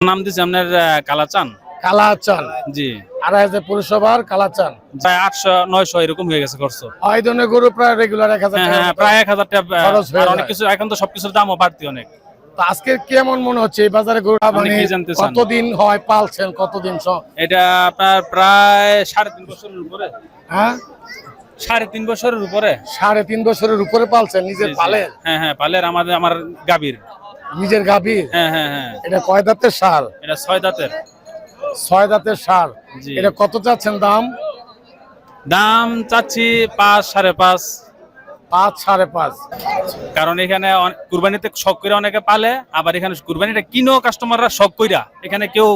নাম দিচ্ছে আপনার কালাচান? কালাচান। জি। আড়াই হাজার পৌরসভার কালাচান। প্রায় আটশো নয়শো এরকম হয়ে গেছে খরচ। ওই ধরনের গরু প্রায় রেগুলার এক হাজার হ্যাঁ টাকা হ্যাঁ প্রায় এক হাজার টাকা অনেক কিছু এখন তো সবকিছুর দামও বাড়তি অনেক। তো আজকে কেমন মনে হচ্ছে? এই বাজারে গরু মানে? কতদিন হয় পালছেন কতদিন স- এটা আপনার প্রায় সাড়ে তিন বছরের উপরে। হ্যাঁ? সাড়ে তিন বছরের উপরে। সাড়ে তিন বছরের উপরে পালছেন নিজের। পালের? হ্যাঁ হ্যাঁ পালের আমাদের আমার গাভীর। নিজের গাভীর হ্যাঁ হ্যাঁ হ্যাঁ। এটা কয় দাঁতের সার? এটা ছয় দাঁতের। ছয় দাঁতের সার। জি। এটা কত চাচ্ছেন দাম? দাম চাচ্ছি পাঁচ সাড়ে পাঁচ। পাঁচ সাড়ে পাঁচ। কারণ এখানে অন- কুরবানিতে শখ করে অনেকে পালে আবার এখানে কুরবানিটা কিনেও কাস্টমাররা শখ কইরা এখানে কেউ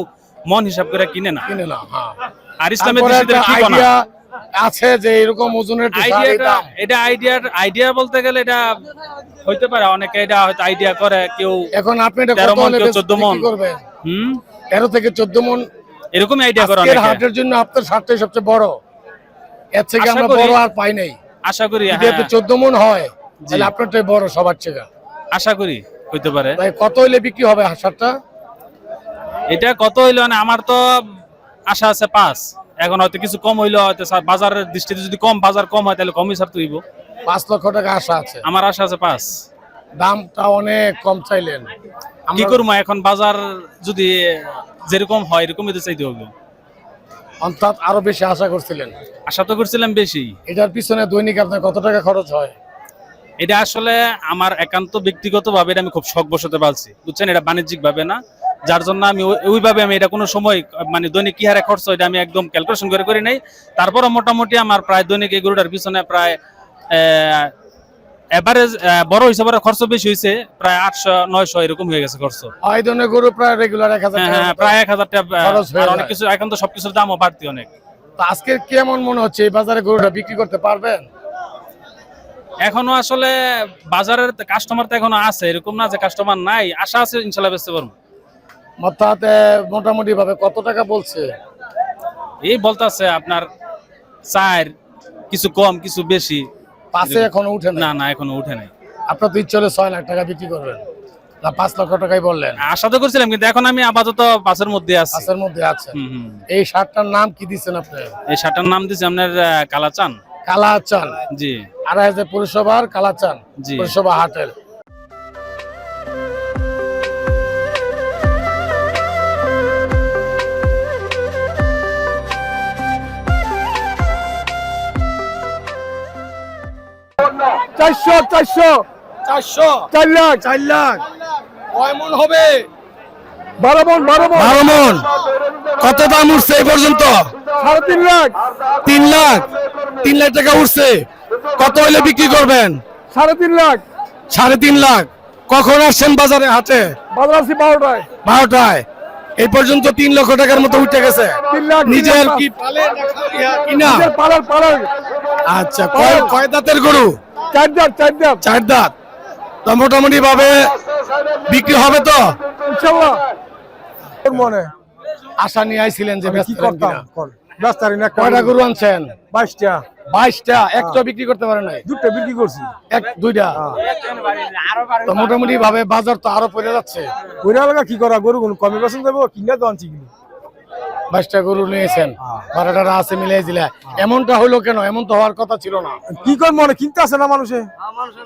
মন হিসাব করে কিনে না। কিনে না হ্যাঁ। আর ইসলামের তারপরে দৃষ্টিতে একটা ঠিক না। আইডিয়া আছে যে এরকম ওজনের এটা আইডিয়ার আইডিয়া বলতে গেলে এটা হইতে পারে। অনেকে এটা হয়তো আইডিয়া করে কেউ এখন আপনি এটা কত চোদ্দ। বিক্রি করবেন? হুম? তেরো থেকে চোদ্দ মন। এরকমই আইডিয়া করে অনেকে। হাটের জন্য আপনার সারটাই সবচেয়ে বড়। এর থেকে আমরা বড় আর পাই নাই। আশা করি যদি হ্যাঁ। চোদ্দ মন হয় তাহলে আপনারটাই বড় সবার থেকে আশা করি হইতে পারে। কত হইলে বিক্রি হবে সারটা? এটা কত হইল মানে আমার তো আশা আছে পাঁচ। এখন হয়তো কিছু কম হইল হয়তো বাজারের দৃষ্টিতে যদি কম বাজার কম হয় তাহলে কমই ছাড় তুইব। পাঁচ লক্ষ টাকা আশা আছে। আমার আশা আছে পাঁচ। দামটা অনেক কম চাইলেন। কি করব এখন? বাজার যদি যেরকম হয় এরকমই তো চাইতে হবে। অর্থাৎ আরও বেশি আশা করছিলেন। আশা তো করছিলাম বেশি। এটার পিছনে দৈনিক আপনার কত টাকা খরচ হয়? এটা আসলে আমার একান্ত ব্যক্তিগত ভাবে এটা আমি খুব শখ বসতে পারছি বুঝছেন? এটা বাণিজ্যিক ভাবে না। যার জন্য আমি ওইভাবে আমি এটা কোনো সময় মানে দৈনিক কি হারে খরচ এটা আমি একদম ক্যালকুলেশন করে করি নাই। তারপরও মোটামুটি আমার প্রায় দৈনিক এই গরুটার পিছনে প্রায় এভারেজ বড় হিসাবে খরচ বেশি হয়েছে প্রায় আটশো নয়শো এরকম হয়ে গেছে খরচ। গরু প্রায় রেগুলার এক হাজার হ্যাঁ হ্যাঁ মতো। প্রায় এক হাজার টাকা হয়ে অনেক কিছু এখন তো সবকিছুর দামও বাড়তি অনেক। তো আজকে কেমন মনে হচ্ছে এই বাজারে গরুটা বিক্রি করতে পারবেন? এখনও আসলে বাজারের কাস্টমার তো এখনও আছে এরকম না যে কাস্টমার নাই আশা আছে ইনশাল্লাহ বেচতে পারব। অর্থাৎ মোটামুটি ভাবে কত টাকা বলছে? এই বলতাছে আপনার চার কিছু কম কিছু বেশি। পাশে এখনও উঠে না না এখনও উঠে নাই। আপনার তো ইচ্ছে হলে ছয় লাখ টাকা বিক্রি করবেন। না পাঁচ লক্ষ টাকাই বললেন। আশা তো করছিলাম কিন্তু এখন আমি আপাতত বাসের মধ্যে আছি। পাঁচের মধ্যে আছে। এই শার্টটার নাম কি দিচ্ছেন আপনি? এই শার্টটার নাম দিচ্ছে আপনার কালাচান। কালাচান। জি। আড়াই হাজার পৌরসভার কালাচান জি। পৌরসভা হাটের। চারশো চারশো। চারশো। চার লাখ। চার লাখ। কয় মন হবে? বারো মন বারো মন। বারো মন। কত দাম উঠছে এই পর্যন্ত? সাড়ে তিন লাখ। তিন লাখ। তিন লাখ টাকা উঠছে। কত হইলে বিক্রি করবেন? সাড়ে তিন লাখ। সাড়ে তিন লাখ। কখন আসছেন বাজারে হাটে? বাজার আছি বারোটায়। বারোটায়। এই পর্যন্ত তিন লক্ষ টাকার মতো উঠে গেছে। তিন লাখ। নিজের কি কিনা? পালার পালার। আচ্ছা কয় কয় দাঁতের গরু? চার দাঁত চার দাঁত। চার দাঁত। তো মোটামুটি ভাবে বিক্রি হবে তো? ইনশাল্লাহ। মনে? আশা নিয়ে আইছিলেন যে ব্যস্ত করতাম? রাস্তারি না কয়টা গরু আনছেন? বাইশটা। বাইশটা? একটা বিক্রি করতে পারে নাই? দুটো বিক্রি করছি। এক দুইটা? তো মোটামুটি ভাবে বাজার তো আরও পড়ে যাচ্ছে। কি করা? গরু কমে বেসন দেবো কিনা তো আনছি বাইশটা গরু নিয়েছেন। বারোটা আছে মিলাই দিলে। এমনটা হলো কেন? এমন তো হওয়ার কথা ছিল না। কি কর মনে কিনতে আসে না মানুষে?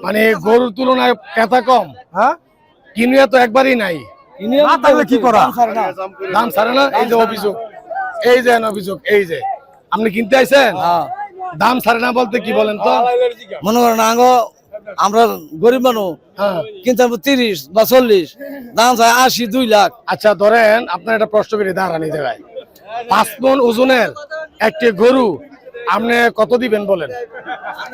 মানে গরুর তুলনায় ক্রেতা কম। হ্যাঁ? কিনিয়া তো একবারই নাই। কি করা? দাম ছাড়ে না। এই যে অভিযোগ। এই যে অভিযোগ এই যে। আপনি কিনতে আইছেন? দাম ছাড়ে না বলতে কি বলেন তো? মনে করেন আঙ্গো আমরা গরিব মানুষ। হ্যাঁ। কিন্তু তিরিশ বা চল্লিশ। দাম চাই আশি দুই লাখ। আচ্ছা ধরেন আপনার একটা প্রশ্ন করে দাঁড়ান এই জায়গায়। পাঁচ মন ওজনের একটি গরু আপনি কত দিবেন বলেন?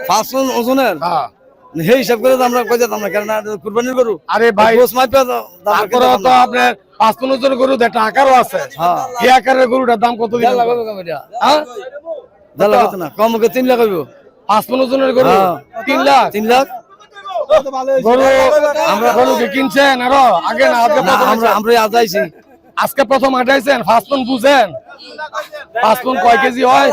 পাঁচ ওজনের? হ্যাঁ। সেই হিসাব করে আমরা কই যেতাম না কেন কুরবানির গরু। আরে ভাই গোস মাইপা তো দাম তারপরে তো আপনার পাঁচ মন ওজনের গরু একটা আকারও আছে। হ্যাঁ। এই আকারের গরুটার দাম কত দিবেন? হ্যাঁ? কম তিন লাখ হইব পাঁচ মন ওজনের গরু? হ্যাঁ। তিন লাখ? তিন লাখ? গরু আমরা গরুকে কিনছেন আরও? আগে না আজকে? আমরা আজ আইছি। আজকে প্রথম আটাইছেন মন বুঝেন। পাঁচ কয় কেজি হয়?